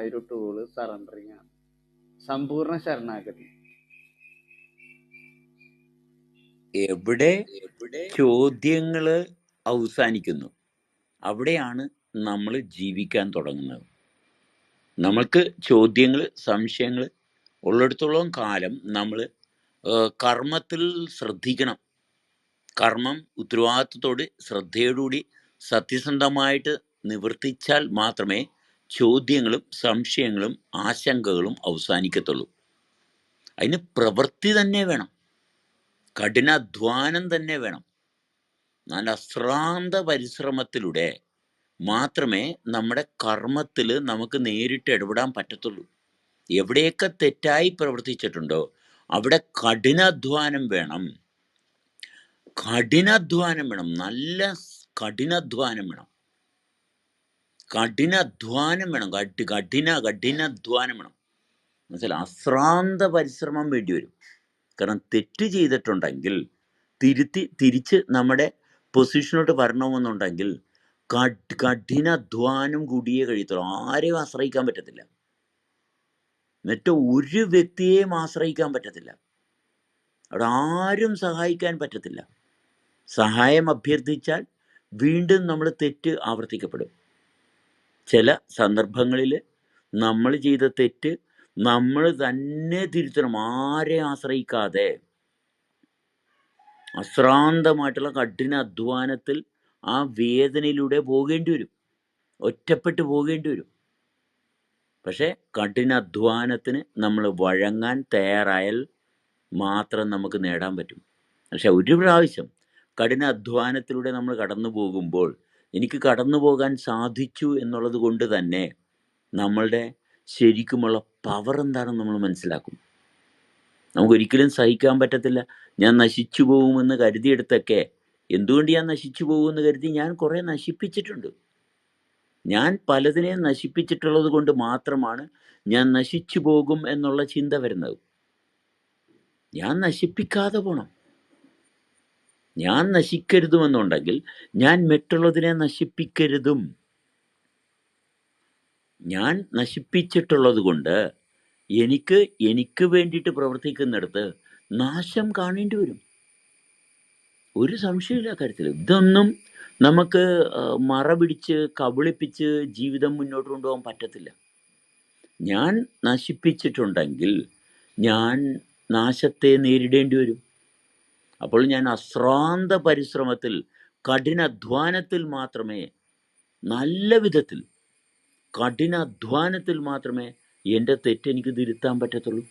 ഒരു tool surrendering ആണ്. സമ്പൂർണ ശരണാഗതി. എവിടെ ചോദ്യങ്ങൾ അവസാനിക്കുന്നു? അവിടെയാണ് നമ്മൾ ജീവിക്കാൻ തുടങ്ങുന്നത്. നമ്മൾക്ക് ചോദ്യങ്ങൾ സംശയങ്ങൾ ഉള്ളിടത്തോളം കാലം നമ്മൾ കർമ്മത്തിൽ ശ്രദ്ധിക്കണം. കർമ്മം ഉത്തരവാദിത്വത്തോട് ശ്രദ്ധയോടുകൂടി സത്യസന്ധമായിട്ട് നിവർത്തിച്ചാൽ മാത്രമേ ചോദ്യങ്ങളും സംശയങ്ങളും ആശങ്കകളും അവസാനിക്കത്തുള്ളൂ. അതിന് പ്രവൃത്തി തന്നെ വേണം. കഠിനാധ്വാനം തന്നെ വേണം. നല്ല അശ്രാന്ത പരിശ്രമത്തിലൂടെ മാത്രമേ നമ്മുടെ കർമ്മത്തിൽ നമുക്ക് നേരിട്ട് ഇടപെടാൻ പറ്റത്തുള്ളൂ. എവിടെയൊക്കെ തെറ്റായി പ്രവർത്തിച്ചിട്ടുണ്ടോ അവിടെ കഠിനാധ്വാനം വേണം. കഠിനാധ്വാനം വേണം. നല്ല കഠിനാധ്വാനം വേണം. കഠിനാധ്വാനം വേണം. കഠി കഠിന കഠിനാധ്വാനം വേണം. എന്നുവെച്ചാൽ അശ്രാന്ത പരിശ്രമം വേണ്ടി വരും. കാരണം തെറ്റ് ചെയ്തിട്ടുണ്ടെങ്കിൽ തിരുത്തി തിരിച്ച് നമ്മുടെ പൊസിഷനോട്ട് വരണമെന്നുണ്ടെങ്കിൽ കഠ് കഠിനാധ്വാനം കൂടിയേ കഴിയത്തുള്ളൂ. ആരെയും ആശ്രയിക്കാൻ പറ്റത്തില്ല. മറ്റോ ഒരു വ്യക്തിയെയും ആശ്രയിക്കാൻ പറ്റത്തില്ല. അവിടെ ആരും സഹായിക്കാൻ പറ്റത്തില്ല. സഹായം അഭ്യർത്ഥിച്ചാൽ വീണ്ടും നമ്മൾ തെറ്റ് ആവർത്തിക്കപ്പെടും. ചില സന്ദർഭങ്ങളിൽ നമ്മൾ ചെയ്ത തെറ്റ് നമ്മൾ തന്നെ തിരുത്തണം ആരെ ആശ്രയിക്കാതെ. അശ്രാന്തമായിട്ടുള്ള കഠിന അധ്വാനത്തിൽ ആ വേദനയിലൂടെ പോകേണ്ടി വരും. ഒറ്റപ്പെട്ടു പോകേണ്ടി വരും. പക്ഷേ കഠിന അധ്വാനത്തിന് നമ്മൾ വഴങ്ങാൻ തയ്യാറായാൽ മാത്രം നമുക്ക് നേടാൻ പറ്റും. പക്ഷെ ഒരു പ്രാവശ്യം കഠിന അധ്വാനത്തിലൂടെ നമ്മൾ കടന്നു പോകുമ്പോൾ എനിക്ക് കടന്നു പോകാൻ സാധിച്ചു എന്നുള്ളത് കൊണ്ട് തന്നെ നമ്മളുടെ ശരിക്കുമുള്ള പവർ എന്താണെന്ന് നമ്മൾ മനസ്സിലാക്കും. നമുക്കൊരിക്കലും സഹിക്കാൻ പറ്റത്തില്ല. ഞാൻ നശിച്ചു പോകുമെന്ന് കരുതിയെടുത്തൊക്കെ എന്തുകൊണ്ട് ഞാൻ നശിച്ചു പോകുമെന്ന് കരുതി ഞാൻ കുറേ നശിപ്പിച്ചിട്ടുണ്ട്. ഞാൻ പലതിനെയും നശിപ്പിച്ചിട്ടുള്ളത് കൊണ്ട് മാത്രമാണ് ഞാൻ നശിച്ചു പോകും എന്നുള്ള ചിന്ത വരുന്നത്. ഞാൻ നശിപ്പിക്കാതെ പോണം. ഞാൻ നശിക്കരുതുമെന്നുണ്ടെങ്കിൽ ഞാൻ മറ്റുള്ളതിനെ നശിപ്പിക്കരുതും. ഞാൻ നശിപ്പിച്ചിട്ടുള്ളത് കൊണ്ട് എനിക്ക് എനിക്ക് വേണ്ടിയിട്ട് പ്രവർത്തിക്കുന്നിടത്ത് നാശം കാണേണ്ടി വരും. ഒരു സംശയമില്ല കാര്യത്തിൽ. ഇതൊന്നും നമുക്ക് മറ പിടിച്ച് കബളിപ്പിച്ച് ജീവിതം മുന്നോട്ട് കൊണ്ടുപോകാൻ പറ്റത്തില്ല. ഞാൻ നശിപ്പിച്ചിട്ടുണ്ടെങ്കിൽ ഞാൻ നാശത്തെ നേരിടേണ്ടി വരും. അപ്പോൾ ഞാൻ അശ്രാന്ത പരിശ്രമത്തിൽ കഠിനാധ്വാനത്തിൽ മാത്രമേ നല്ല വിധത്തിൽ കഠിനാധ്വാനത്തിൽ മാത്രമേ എന്റെ തെറ്റ് എനിക്ക് തിരുത്താൻ പറ്റത്തുള്ളൂ.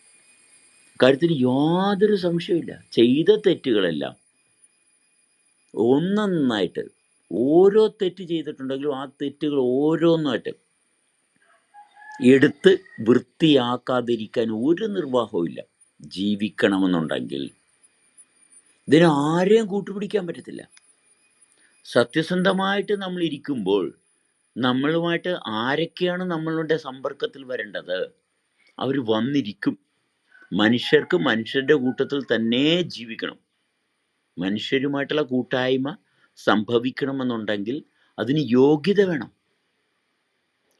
കാര്യത്തിൽ യാതൊരു സംശയമില്ല ചെയ്ത തെറ്റുകളെല്ലാം ഒന്നൊന്നായിട്ട് ഓരോ തെറ്റ് ചെയ്തിട്ടുണ്ടെങ്കിലും ആ തെറ്റുകൾ ഓരോന്നായിട്ട് എടുത്ത് വൃത്തിയാക്കാതിരിക്കാൻ ഒരു നിർവാഹവും ജീവിക്കണമെന്നുണ്ടെങ്കിൽ ഇതിന് ആരെയും കൂട്ടുപിടിക്കാൻ പറ്റത്തില്ല. സത്യസന്ധമായിട്ട് നമ്മൾ ഇരിക്കുമ്പോൾ നമ്മളുമായിട്ട് ആരൊക്കെയാണ് നമ്മളുടെ സമ്പർക്കത്തിൽ വരേണ്ടത്? അവർ വന്നിരിക്കും. മനുഷ്യർക്ക് മനുഷ്യരുടെ കൂട്ടത്തിൽ തന്നെ ജീവിക്കണം. മനുഷ്യരുമായിട്ടുള്ള കൂട്ടായ്മ സംഭവിക്കണമെന്നുണ്ടെങ്കിൽ അതിന് യോഗ്യത വേണം.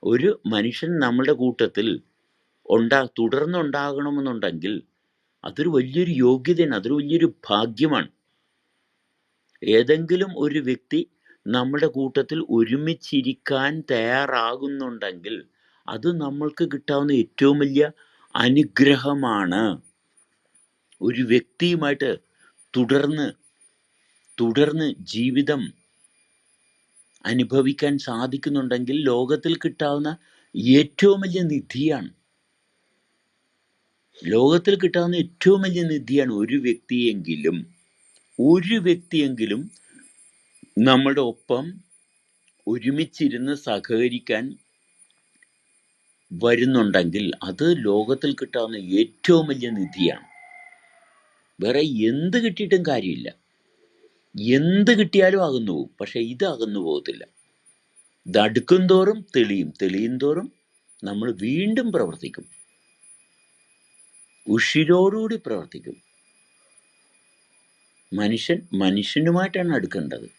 ഒരു മനുഷ്യൻ നമ്മളുടെ കൂട്ടത്തിൽ ഉണ്ടാ തുടർന്നുണ്ടാകണമെന്നുണ്ടെങ്കിൽ അതൊരു വലിയൊരു യോഗ്യതയാണ് അതൊരു വലിയൊരു ഭാഗ്യമാണ്. ഏതെങ്കിലും ഒരു വ്യക്തി നമ്മുടെ കൂട്ടത്തിൽ ഒരുമിച്ചിരിക്കാൻ തയ്യാറാകുന്നുണ്ടെങ്കിൽ അത് നമ്മൾക്ക് കിട്ടാവുന്ന ഏറ്റവും വലിയ അനുഗ്രഹമാണ്. ഒരു വ്യക്തിയുമായിട്ട് തുടർന്ന് തുടർന്ന് ജീവിതം അനുഭവിക്കാൻ സാധിക്കുന്നുണ്ടെങ്കിൽ ലോകത്തിൽ കിട്ടാവുന്ന ഏറ്റവും വലിയ നിധിയാണ് ലോകത്തിൽ കിട്ടാവുന്ന ഏറ്റവും വലിയ നിധിയാണ് ഒരു വ്യക്തിയെങ്കിലും ഒരു വ്യക്തിയെങ്കിലും നമ്മുടെ ഒപ്പം ഒരുമിച്ചിരുന്ന് സഹകരിക്കാൻ വരുന്നുണ്ടെങ്കിൽ അത് ലോകത്തിൽ കിട്ടാവുന്ന ഏറ്റവും വലിയ നിധിയാണ്. വേറെ എന്ത് കിട്ടിയിട്ടും കാര്യമില്ല. എന്ത് കിട്ടിയാലും അകന്നു പോകും. പക്ഷെ ഇത് അകന്നു പോകത്തില്ല. ഇത് അടുക്കും തോറും തെളിയും. തെളിയും തോറും നമ്മൾ വീണ്ടും പ്രവർത്തിക്കും. ഉഷിരോടുകൂടി പ്രവർത്തിക്കും. മനുഷ്യൻ മനുഷ്യനുമായിട്ടാണ് അടുക്കേണ്ടത്.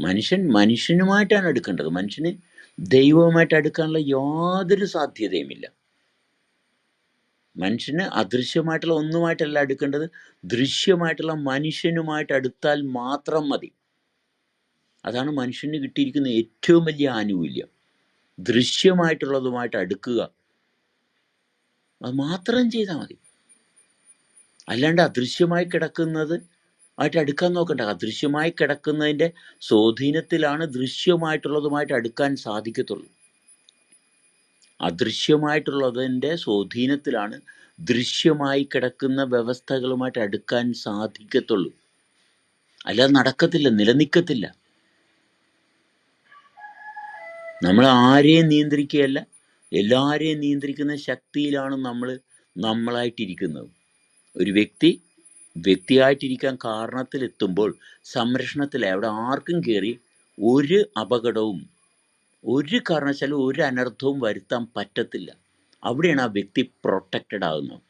മനുഷ്യൻ മനുഷ്യനുമായിട്ടാണ് എടുക്കേണ്ടത് മനുഷ്യന് ദൈവവുമായിട്ട് അടുക്കാനുള്ള യാതൊരു സാധ്യതയുമില്ല. മനുഷ്യന് അദൃശ്യമായിട്ടുള്ള ഒന്നുമായിട്ടല്ല അടുക്കേണ്ടത്. ദൃശ്യമായിട്ടുള്ള മനുഷ്യനുമായിട്ട് അടുത്താൽ മാത്രം മതി. അതാണ് മനുഷ്യന് കിട്ടിയിരിക്കുന്ന ഏറ്റവും വലിയ ആനുകൂല്യം. ദൃശ്യമായിട്ടുള്ളതുമായിട്ട് അടുക്കുക. അത് മാത്രം ചെയ്താൽ മതി. അല്ലാണ്ട് അദൃശ്യമായി കിടക്കുന്നത് ആയിട്ട് അടുക്കാൻ നോക്കണ്ട. അദൃശ്യമായി കിടക്കുന്നതിന്റെ സ്വാധീനത്തിലാണ് ദൃശ്യമായിട്ടുള്ളതുമായിട്ട് അടുക്കാൻ സാധിക്കത്തുള്ളൂ. അദൃശ്യമായിട്ടുള്ളതിന്റെ സ്വാധീനത്തിലാണ് ദൃശ്യമായി കിടക്കുന്ന വ്യവസ്ഥകളുമായിട്ട് അടുക്കാൻ സാധിക്കത്തുള്ളൂ. അല്ലാതെ നടക്കത്തില്ല നിലനിൽക്കത്തില്ല. നമ്മൾ ആരെയും നിയന്ത്രിക്കുകയല്ല. എല്ലാവരെയും നിയന്ത്രിക്കുന്ന ശക്തിയിലാണ് നമ്മൾ നമ്മളായിട്ടിരിക്കുന്നത്. ഒരു വ്യക്തി വ്യക്തിയായിട്ടിരിക്കാൻ കാരണത്തിലെത്തുമ്പോൾ സംരക്ഷണത്തിൽ അവിടെ ആർക്കും കയറി ഒരു അപകടവും ഒരു കാരണവശാലും ഒരു അനർത്ഥവും വരുത്താൻ പറ്റത്തില്ല. അവിടെയാണ് ആ വ്യക്തി പ്രൊട്ടക്റ്റഡ് ആകുന്നത്.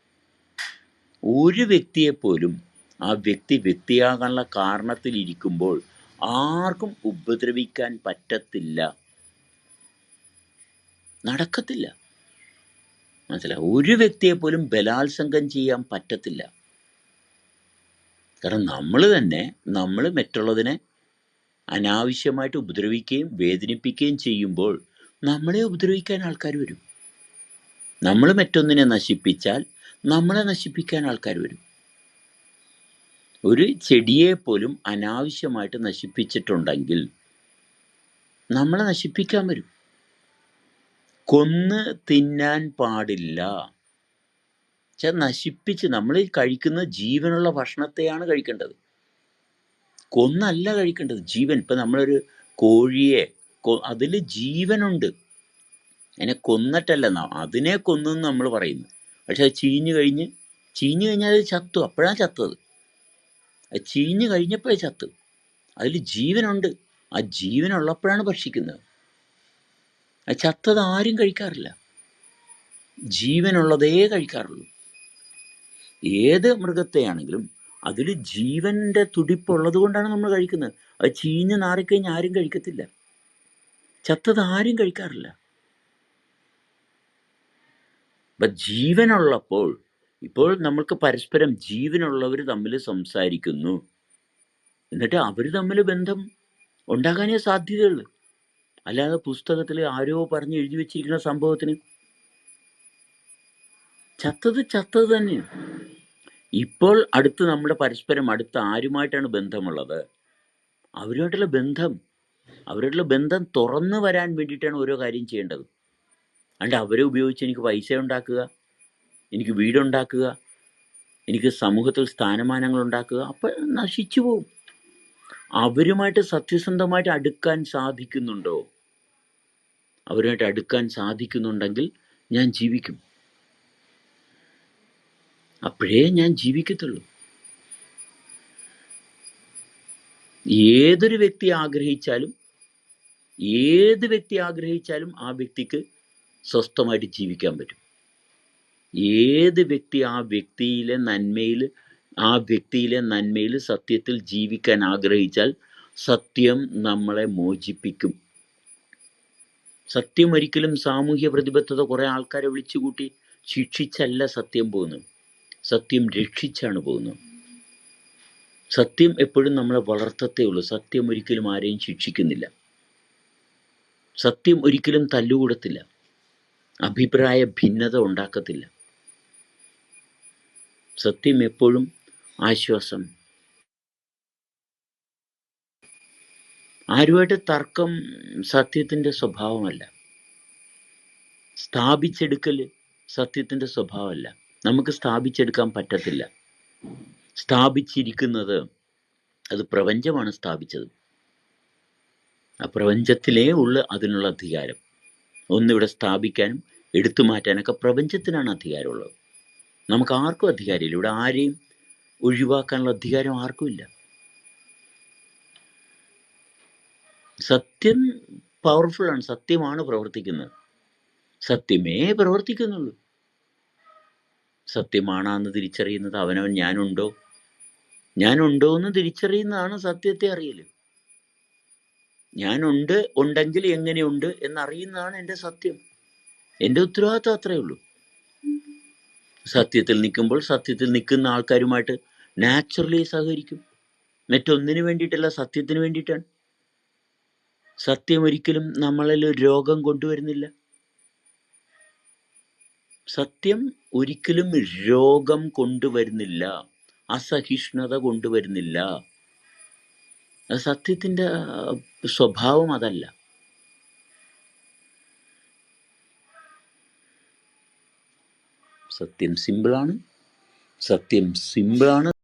ഒരു വ്യക്തിയെപ്പോലും ആ വ്യക്തി വ്യക്തിയാകാനുള്ള കാരണത്തിലിരിക്കുമ്പോൾ ആർക്കും ഉപദ്രവിക്കാൻ പറ്റത്തില്ല. നടക്കത്തില്ല. മനസ്സിലായി? ഒരു വ്യക്തിയെ പോലും ബലാത്സംഗം ചെയ്യാൻ പറ്റത്തില്ല. കാരണം നമ്മൾ തന്നെ നമ്മൾ മറ്റുള്ളതിനെ അനാവശ്യമായിട്ട് ഉപദ്രവിക്കുകയും വേദനിപ്പിക്കുകയും ചെയ്യുമ്പോൾ നമ്മളെ ഉപദ്രവിക്കാൻ ആൾക്കാർ വരും. നമ്മൾ മറ്റൊന്നിനെ നശിപ്പിച്ചാൽ നമ്മളെ നശിപ്പിക്കാൻ ആൾക്കാർ വരും. ഒരു ചെടിയെ പോലും അനാവശ്യമായിട്ട് നശിപ്പിച്ചിട്ടുണ്ടെങ്കിൽ നമ്മളെ നശിപ്പിക്കാൻ വരും. കൊന്ന് തിന്നാൻ പാടില്ല. പക്ഷെ നശിപ്പിച്ച് നമ്മൾ കഴിക്കുന്ന ജീവനുള്ള ഭക്ഷണത്തെയാണ് കഴിക്കേണ്ടത്. കൊന്നല്ല കഴിക്കേണ്ടത് ജീവൻ. ഇപ്പം നമ്മളൊരു കോഴിയെ അതിൽ ജീവനുണ്ട്. അതിനെ കൊന്നിട്ടല്ല അതിനെ കൊന്നെന്ന് നമ്മൾ പറയുന്നു. പക്ഷെ അത് ചീഞ്ഞു കഴിഞ്ഞ് ചീഞ്ഞു കഴിഞ്ഞാൽ അത് ചത്തു. അപ്പോഴാണ് ചത്തത്. അത് ചീഞ്ഞു കഴിഞ്ഞപ്പോഴേ ചത്തു. അതിൽ ജീവനുണ്ട്. ആ ജീവനുള്ളപ്പോഴാണ് ഭക്ഷിക്കുന്നത്. ചത്തത് ആരും കഴിക്കാറില്ല. ജീവനുള്ളതേ കഴിക്കാറുള്ളൂ. ഏത് മൃഗത്തെയാണെങ്കിലും അതിൽ ജീവന്റെ തുടിപ്പുള്ളത് കൊണ്ടാണ് നമ്മൾ കഴിക്കുന്നത്. അത് ചീഞ്ഞ് നാറിക്കഴിഞ്ഞാൽ ആരും കഴിക്കത്തില്ല. ചത്തത് ആരും കഴിക്കാറില്ല. അപ്പം ജീവനുള്ളപ്പോൾ ഇപ്പോൾ നമ്മൾക്ക് പരസ്പരം ജീവനുള്ളവർ തമ്മിൽ സംസാരിക്കുന്നു. എന്നിട്ട് അവർ തമ്മിൽ ബന്ധം ഉണ്ടാകാനേ സാധ്യതയുള്ളൂ. അല്ലാതെ പുസ്തകത്തിൽ ആരോ പറഞ്ഞ് എഴുതി വെച്ചിരിക്കുന്ന സംഭവത്തിന് ചത്തത് ചത്തത് തന്നെയാണ് ഇപ്പോൾ അടുത്ത് നമ്മുടെ പരസ്പരം അടുത്ത് ആരുമായിട്ടാണ് ബന്ധമുള്ളത്? അവരുമായിട്ടുള്ള ബന്ധം അവരുമായിട്ടുള്ള ബന്ധം തുറന്നു വരാൻ വേണ്ടിയിട്ടാണ് ഓരോ കാര്യം ചെയ്യേണ്ടത്. അല്ലാണ്ട് അവരെ ഉപയോഗിച്ച് എനിക്ക് പൈസ ഉണ്ടാക്കുക എനിക്ക് വീടുണ്ടാക്കുക എനിക്ക് സമൂഹത്തിൽ സ്ഥാനമാനങ്ങൾ ഉണ്ടാക്കുക അപ്പം നശിച്ചു പോവും. അവരുമായിട്ട് സത്യസന്ധമായിട്ട് അടുക്കാൻ സാധിക്കുന്നുണ്ടോ? അവരുമായിട്ട് അടുക്കാൻ സാധിക്കുന്നുണ്ടെങ്കിൽ ഞാൻ ജീവിക്കും. അപ്പോഴേ ഞാൻ ജീവിക്കത്തുള്ളൂ. ഏതൊരു വ്യക്തി ആഗ്രഹിച്ചാലും ഏത് വ്യക്തി ആഗ്രഹിച്ചാലും ആ വ്യക്തിക്ക് സ്വസ്ഥമായിട്ട് ജീവിക്കാൻ പറ്റും. ഏത് വ്യക്തി ആ വ്യക്തിയിലെ നന്മയിൽ ആ വ്യക്തിയിലെ നന്മയിൽ സത്യത്തിൽ ജീവിക്കാൻ ആഗ്രഹിച്ചാൽ സത്യം നമ്മളെ മോചിപ്പിക്കും. സത്യം ഒരിക്കലും സാമൂഹ്യ പ്രതിബദ്ധത കുറേ ആൾക്കാരെ വിളിച്ചുകൂട്ടി ശിക്ഷിച്ചല്ല സത്യം പോകുന്നത്. സത്യം രക്ഷിച്ചാണ് പോകുന്നത്. സത്യം എപ്പോഴും നമ്മളെ വളർത്തത്തേ ഉള്ളൂ. സത്യം ഒരിക്കലും ആരെയും ശിക്ഷിക്കുന്നില്ല. സത്യം ഒരിക്കലും തല്ലുകൂടത്തില്ല. അഭിപ്രായ ഭിന്നത ഉണ്ടാക്കത്തില്ല. സത്യം എപ്പോഴും ആശ്വാസം ആരുമായിട്ട് തർക്കം സത്യത്തിന്റെ സ്വഭാവമല്ല. സ്ഥാപിച്ചെടുക്കൽ സത്യത്തിന്റെ സ്വഭാവമല്ല. നമുക്ക് സ്ഥാപിച്ചെടുക്കാൻ പറ്റത്തില്ല. സ്ഥാപിച്ചിരിക്കുന്നത് അത് പ്രപഞ്ചമാണ് സ്ഥാപിച്ചത്. ആ പ്രപഞ്ചത്തിലേ ഉള്ള അതിനുള്ള അധികാരം. ഒന്നിവിടെ സ്ഥാപിക്കാനും എടുത്തു മാറ്റാനൊക്കെ പ്രപഞ്ചത്തിനാണ് അധികാരമുള്ളത്. നമുക്ക് ആർക്കും അധികാരമില്ല. ഇവിടെ ആരെയും ഒഴിവാക്കാനുള്ള അധികാരം ആർക്കുമില്ല സത്യം പവർഫുള്ളാണ് സത്യമാണ് പ്രവർത്തിക്കുന്നത്. സത്യമേ പ്രവർത്തിക്കുന്നുള്ളൂ. സത്യമാണെന്ന് തിരിച്ചറിയുന്നത് അവനവൻ ഞാനുണ്ടോ? ഞാനുണ്ടോ എന്ന് തിരിച്ചറിയുന്നതാണ് സത്യത്തെ അറിയൽ ഞാനുണ്ട് ഉണ്ടെങ്കിൽ എങ്ങനെയുണ്ട് എന്നറിയുന്നതാണ് എന്റെ സത്യം. എന്റെ ഉത്തരവാദിത്വം അത്രയേ ഉള്ളൂ. സത്യത്തിൽ നിൽക്കുമ്പോൾ സത്യത്തിൽ നിൽക്കുന്ന ആൾക്കാരുമായിട്ട് നാച്ചുറലി സഹകരിക്കും. മറ്റൊന്നിനു വേണ്ടിയിട്ടല്ല സത്യത്തിന് വേണ്ടിയിട്ടാണ്. സത്യം ഒരിക്കലും നമ്മളിൽ ഒരു രോഗം കൊണ്ടുവരുന്നില്ല. സത്യം ഒരിക്കലും രോഗം കൊണ്ടുവരുന്നില്ല. അസഹിഷ്ണുത കൊണ്ടുവരുന്നില്ല. സത്യത്തിന്റെ സ്വഭാവം അതല്ല. സത്യം സിമ്പിളാണ്. സത്യം സിമ്പിളാണ്.